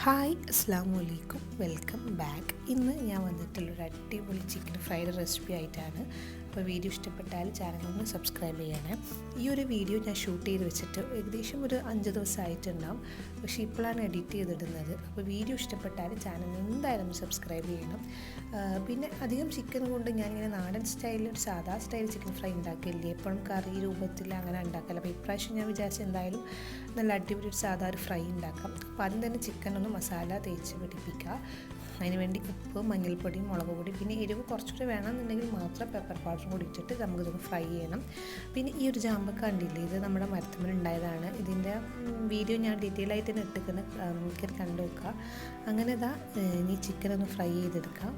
Hi അസ്സാം വലൈക്കും welcome back. ഇന്ന് ഞാൻ വന്നിട്ടുള്ളൊരു അടിപൊളി ചിക്കൻ ഫ്രൈഡ് റെസിപ്പി ആയിട്ടാണ് അപ്പോൾ വീഡിയോ ഇഷ്ടപ്പെട്ടാൽ ചാനലൊന്ന് സബ്സ്ക്രൈബ് ചെയ്യണേ. ഈ ഒരു വീഡിയോ ഞാൻ ഷൂട്ട് ചെയ്ത് വെച്ചിട്ട് ഏകദേശം ഒരു അഞ്ച് ദിവസമായിട്ടുണ്ടാവും. പക്ഷേ ഇപ്പോഴാണ് എഡിറ്റ് ചെയ്തിടുന്നത്. അപ്പോൾ വീഡിയോ ഇഷ്ടപ്പെട്ടാൽ ചാനൽ എന്തായാലും സബ്സ്ക്രൈബ് ചെയ്യണം. പിന്നെ അധികം ചിക്കൻ കൊണ്ട് ഞാനിങ്ങനെ നാടൻ സ്റ്റൈലിൽ ഒരു സാധാ സ്റ്റൈൽ ചിക്കൻ ഫ്രൈ ഉണ്ടാക്കില്ലേ എപ്പോഴും കറി രൂപത്തിൽ അങ്ങനെ ഉണ്ടാക്കില്ല അപ്പോൾ ഇപ്രാവശ്യം ഞാൻ വിചാരിച്ചു എന്തായാലും നല്ല അടിപൊളി ഒരു സാധാ ഒരു ഫ്രൈ ഉണ്ടാക്കാം. അപ്പോൾ ആദ്യം തന്നെ ചിക്കൻ ഒന്ന് മസാല തേച്ച് പിടിപ്പിക്കുക. അതിന് വേണ്ടി ഉപ്പ് മഞ്ഞൾപ്പൊടി മുളക് പൊടി പിന്നെ എരിവ് കുറച്ചുകൂടി വേണമെന്നുണ്ടെങ്കിൽ മാത്രം പെപ്പർ പൗഡർ കൂടി ഇട്ടിട്ട് നമുക്കിതൊന്ന് ഫ്രൈ ചെയ്യണം. പിന്നെ ഈ ഒരു ജാമ്പക്ക കണ്ടില്ലേ? ഇത് നമ്മുടെ മരത്തുമ്മൽ ഉണ്ടായതാണ്. ഇതിന്റെ വീഡിയോ ഞാൻ ഡീറ്റെയിൽ ആയിട്ട് തന്നെ ഇട്ടിരിക്കുന്ന കണ്ടു നോക്കുക അങ്ങനെ ഇതാ ഇനി ചിക്കൻ ഒന്ന് ഫ്രൈ ചെയ്തെടുക്കാം.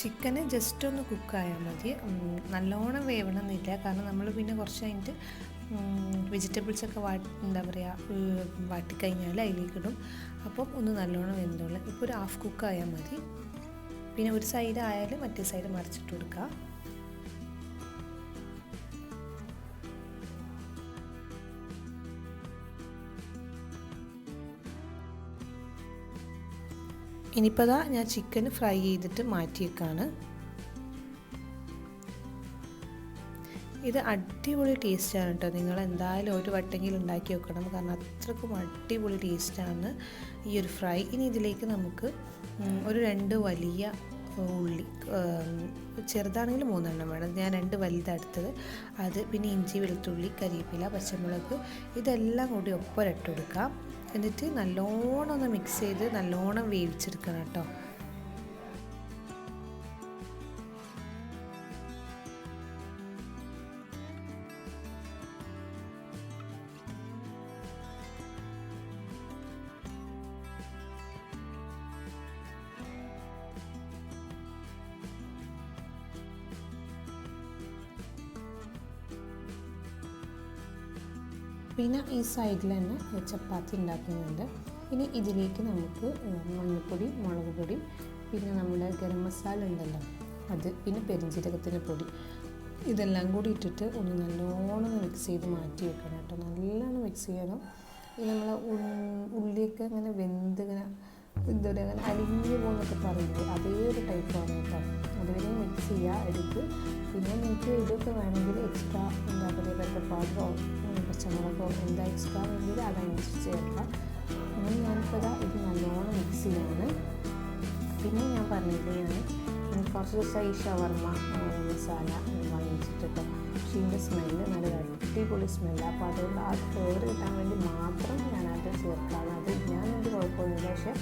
ചിക്കന് ജസ്റ്റ് ഒന്ന് കുക്കായാൽ മതി. നല്ലോണം വേവണമെന്നില്ല കാരണം നമ്മൾ പിന്നെ കുറച്ച് കഴിഞ്ഞിട്ട് വെജിറ്റബിൾസ് ഒക്കെ വാ എന്താ പറയുക വാട്ടിക്കഴിഞ്ഞാൽ അതിലേക്ക് ഇടും അപ്പം ഒന്ന് നല്ലോണം വേണ്ടതുള്ളൂ ഇപ്പോൾ ഒരു ഹാഫ് കുക്കായാൽ മതി. പിന്നെ ഒരു സൈഡ് ആയാലും മറ്റേ സൈഡ് മറിച്ചിട്ട് കൊടുക്കുക ഇനിയിപ്പോൾ ദാ ഞാൻ ചിക്കൻ ഫ്രൈ ചെയ്തിട്ട് മാറ്റിയേക്കാണ്. ഇത് അടിപൊളി ടേസ്റ്റാണ് കേട്ടോ നിങ്ങൾ എന്തായാലും ഒരു വട്ടെങ്കിലും ഉണ്ടാക്കി വെക്കണം കാരണം അത്രക്കും അടിപൊളി ടേസ്റ്റാണ് ഈ ഒരു ഫ്രൈ ഇനി ഇതിലേക്ക് നമുക്ക് ഒരു രണ്ട് വലിയ ഉള്ളി ചെറുതാണെങ്കിൽ മൂന്നെണ്ണം വേണം. ഞാൻ രണ്ട് വലുതെടുത്തത് അത് പിന്നെ ഇഞ്ചി വെളുത്തുള്ളി കരിവേപ്പില പച്ചമുളക് ഇതെല്ലാം കൂടി ഒപ്പം ഇട്ട് കൊടുക്കാം. എന്നിട്ട് നല്ലോണം ഒന്ന് മിക്സ് ചെയ്ത് നല്ലോണം വേവിച്ചെടുക്കണം കേട്ടോ. പിന്നെ ഈ സൈഡിൽ തന്നെ ചപ്പാത്തി ഉണ്ടാക്കുന്നുണ്ട്. ഇനി ഇതിലേക്ക് നമുക്ക് മഞ്ഞൾപ്പൊടി മുളക് പൊടി പിന്നെ നമ്മുടെ ഗരം മസാല ഉണ്ടല്ലോ അത് പിന്നെ പെരിഞ്ജീരകത്തിന്റെ പൊടി. ഇതെല്ലാം കൂടി ഇട്ടിട്ട് ഒന്ന് നല്ലോണം മിക്സ് ചെയ്ത് മാറ്റി വെക്കണം കേട്ടോ. നല്ലോണം മിക്സ് ചെയ്യണം. നമ്മൾ ഉള്ളിയൊക്കെ അങ്ങനെ വെന്ത് ഇങ്ങനെ എന്താ പറയുക അങ്ങനെ അലിഞ്ഞു പോകുന്നൊക്കെ പറയുന്നത് അതേ ഒരു ടൈപ്പാണ് കേട്ടോ. അതുവരെ മിക്സ് ചെയ്യുക എടുത്ത്. പിന്നെ നിങ്ങൾക്ക് ഇതൊക്കെ വേണമെങ്കിൽ എക്സ്ട്രാ എന്താ പറയുക പൗഡറോ പച്ചമുളകോ എന്താ എക്സ്ട്രാ വേണ്ടത് അതനുസരിച്ച് ചേർക്കാം അങ്ങനെ ഞാനിപ്പോൾ ഇത് നല്ലോണം മിക്സ് ചെയ്യാണ്. പിന്നെ ഞാൻ പറഞ്ഞില്ലേ ഞാൻ കുറച്ച് ദിവസം ഈ ഷവർമ മസാല വാങ്ങിച്ചിട്ടൊക്കെ പക്ഷേ ഇതിന്റെ സ്മെല്ല് നല്ല അടിപൊളി സ്മെല്ല് അപ്പോൾ അതുകൊണ്ട് ആ ഫ്ലേവർ കിട്ടാൻ വേണ്ടി മാത്രം ഞാനത് ചേർക്കാണ്. അത് ഞാനെന്ത് കുഴപ്പമൊന്നുമില്ല. പക്ഷേ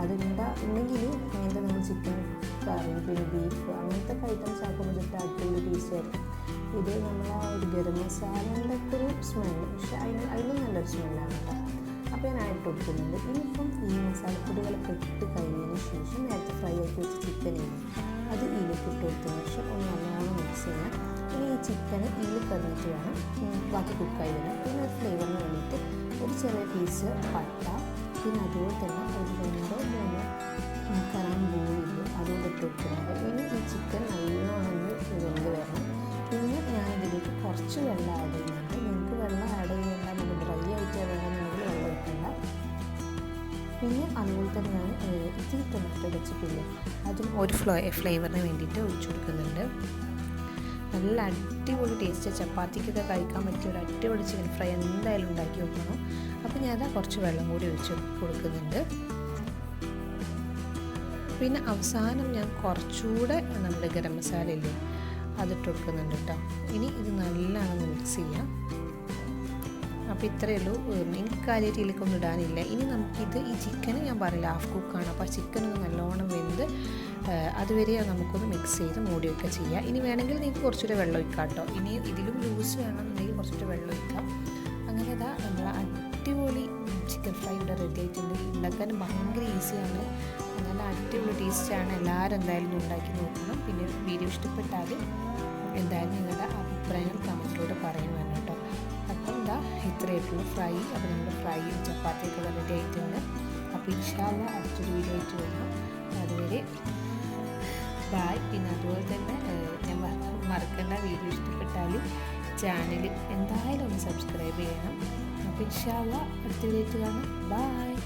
അതുണ്ടാ ഉണ്ടെങ്കിൽ അങ്ങനത്തെ നമ്മൾ ചിക്കൻ കറി പിന്നെ ബീഫ് അങ്ങനത്തെ ഐറ്റംസ് ആക്കുമ്പോൾ ഇതിട്ട് അടിപൊളി ടേസ്റ്റ് ആയിരിക്കും. ഇത് നമ്മൾ ഒരു ഗരം മസാലന്റെ ഒക്കെ ഒരു സ്മെല്ല് സ്മെല്ലാണ് കേട്ടോ അപ്പോൾ ഞാൻ ആയിട്ട് കൊടുക്കുന്നുണ്ട് ഇനിയിപ്പം ഈ മസാലപ്പൊടികളൊക്കെ ഇട്ട് കഴിഞ്ഞതിന് ശേഷം നേരത്തെ ഫ്രൈ ആക്കി വെച്ച ചിക്കൻ അത് ഇതിലേക്ക് ഇട്ട് കൊടുത്തതിന് ശേഷം ഒന്ന് നല്ലോണം മിക്സ് ചെയ്യാം ഇനി ഈ ചിക്കൻ ഇതിൽ കിടന്നിട്ട് വേണം. ബാക്കി കുക്കായി വരാം. പിന്നെ ഫ്ലേവറിന് വേണ്ടിയിട്ട് ഒരു ചെറിയ പീസ് പട്ട. പിന്നെ അതുപോലെ തന്നെ ഒരു രണ്ടോ പിന്നെ അതുപോലെ തന്നെ ഞാൻ ഏഹ്, ഇത്തിരി ടൊമാറ്റോ വെച്ചിട്ടില്ല അതും ഒരു ഫ്ലോ ഫ്ലേവറിന് വേണ്ടിയിട്ട് ഒഴിച്ചു കൊടുക്കുന്നുണ്ട്. നല്ല അടിപൊളി ടേസ്റ്റ്. ചപ്പാത്തിക്കൊക്കെ കഴിക്കാൻ പറ്റിയ ഒരു അടിപൊളി ചിക്കൻ ഫ്രൈ എന്തായാലും ഉണ്ടാക്കി വെക്കണം. അപ്പോൾ ഞാൻ അതാ കുറച്ച് വെള്ളം കൂടി ഒഴിച്ച് കൊടുക്കുന്നുണ്ട്. പിന്നെ അവസാനം ഞാൻ കുറച്ചുകൂടെ നമ്മുടെ ഗരം മസാല അതിട്ട് കൊടുക്കുന്നുണ്ട് കേട്ടോ. ഇനി ഇത് നല്ലോണം മിക്സ് ചെയ്യാം. അപ്പോൾ ഇത്രയേ ഉള്ളൂ. എനിക്ക് കാര്യമായിട്ട് ഇതിലേക്കൊന്നും ഇടാനില്ല. ഇനി നമുക്കിത് ഈ ചിക്കൻ ഞാൻ പറയില്ല ഹാഫ് കുക്കാണ് അപ്പോൾ ചിക്കൻ ഒന്ന് നല്ലോണം വെന്ത് അതുവരെ നമുക്കൊന്ന് മിക്സ് ചെയ്ത് മൂടിയൊക്കെ ചെയ്യാം. ഇനി വേണമെങ്കിൽ നിങ്ങൾക്ക് കുറച്ചുകൂടെ വെള്ളം ഒഴിക്കാം കേട്ടോ. ഇനി ഇതിലും ലൂസ് വേണമെന്നുണ്ടെങ്കിൽ കുറച്ചുകൂടെ വെള്ളം ഒഴിക്കാം. അങ്ങനെ ഇതാ നമ്മൾ അടിപൊളി ചിക്കൻ ഫ്രൈ ഇവിടെ റെഡി ആയിട്ടുണ്ട്. ഉണ്ടാക്കാൻ ഭയങ്കര ഈസിയാണ് നല്ല അടിപൊളി ടേസ്റ്റാണ് എല്ലാവരും എന്തായാലും ഉണ്ടാക്കി നോക്കണം. പിന്നെ വീഡിയോ ഇഷ്ടപ്പെട്ടാൽ എന്തായാലും നിങ്ങളുടെ അഭിപ്രായം കമന്റിലൂടെ പറയാൻ വേണം കേട്ടോ. എന്താ ഇത്രയായിട്ടുള്ളൂ ഫ്രൈ. അപ്പോൾ നമ്മുടെ ഫ്രൈയും ചപ്പാത്തിയൊക്കെ റെഡി ആയിട്ടുണ്ട് അപ്പോൾ ഇൻഷാല്ല അടുത്തൊരു വീഡിയോ ആയിട്ട് വരാം. അതുവരെ ബായ് പിന്നെ അതുപോലെ തന്നെ ഞാൻ മറക്കേണ്ട വീഡിയോ ഇഷ്ടപ്പെട്ടാൽ ചാനൽ എന്തായാലും ഒന്ന് സബ്സ്ക്രൈബ് ചെയ്യണം. അപ്പോൾ ഇൻഷാല്ല അടുത്ത വീഡിയോ കാണാം. ബായ്